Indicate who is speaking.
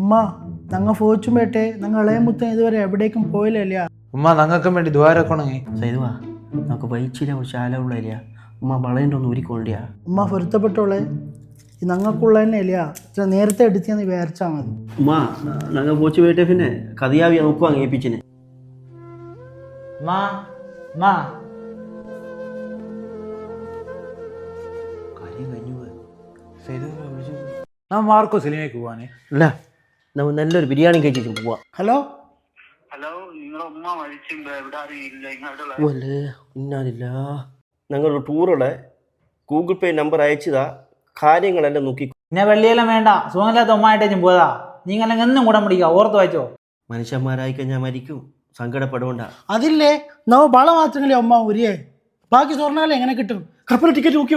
Speaker 1: ഉമ്മ ഞങ്ങൾ ഫോച്ചുമ്പേട്ടെ ഞങ്ങൾ ഇളയമുത്തൻ ഇതുവരെ എവിടേക്കും പോയില്ല
Speaker 2: ഉമ്മ ഞങ്ങൾക്കും വേണ്ടി ദ്വാരക്കണങ്ങി
Speaker 3: സൈതുവാ നമുക്ക് വൈച്ചിലെ ഒരു ശാല ഉള്ളില്ല ഉമ്മ വളയന്റെ ഒന്ന് ഊരിക്കൊണ്ടിയാ
Speaker 1: ഉമ്മ പൊരുത്തപ്പെട്ടോളെ. ഞങ്ങൾക്കുള്ള തന്നെ ഇല്ല ഇത്ര നേരത്തെ എടുത്തിയെന്ന് വിചാരിച്ചാൽ മതി.
Speaker 3: ഉമ്മ ഞങ്ങൾ പോച്ച് പോയിട്ട് പിന്നെ കഥയാവി നോക്കുക അങ്ങേപ്പിച്ചിന്.
Speaker 2: മാ മാ ഞാൻ മാർക്കോ സിനിമയ്ക്ക് പോവാനേ.
Speaker 3: അല്ല നമ്മൾ നല്ലൊരു ബിരിയാണി കഴിച്ചിട്ട് പോവാം.
Speaker 1: ഹലോ?
Speaker 4: ഹലോ നിങ്ങളെ ഉമ്മ മരിച്ചിട്ടുണ്ട്. ഇല്ല. ഇങ്ങോട്ടുള്ള
Speaker 3: ഓലെ ഇന്നാലില്ല ഞങ്ങളൊരു ടൂറുള്ള ഗൂഗിൾ പേ നമ്പർ അയച്ചതാ. കാര്യങ്ങളെല്ലാം നോക്കി
Speaker 5: പിന്നെ വെള്ളിയെല്ലാം വേണ്ട. സുഖമില്ലാത്ത ഉമ്മായിട്ടേച്ചും പോയതാ. നിങ്ങൾ എന്നും കൂടെ മുടിക്കുക. ഓർത്ത് വായിച്ചോ.
Speaker 3: മനുഷ്യന്മാരായി കഴിഞ്ഞാൽ മരിക്കും. സങ്കടപ്പെടുകൊണ്ട
Speaker 1: അതില്ലേ? നമ്മൾ വള ഉമ്മ ഉരിയേ ബാക്കി സ്വർണാലം എങ്ങനെ കിട്ടും? കപ്പൽ ടിക്കറ്റ് നോക്കി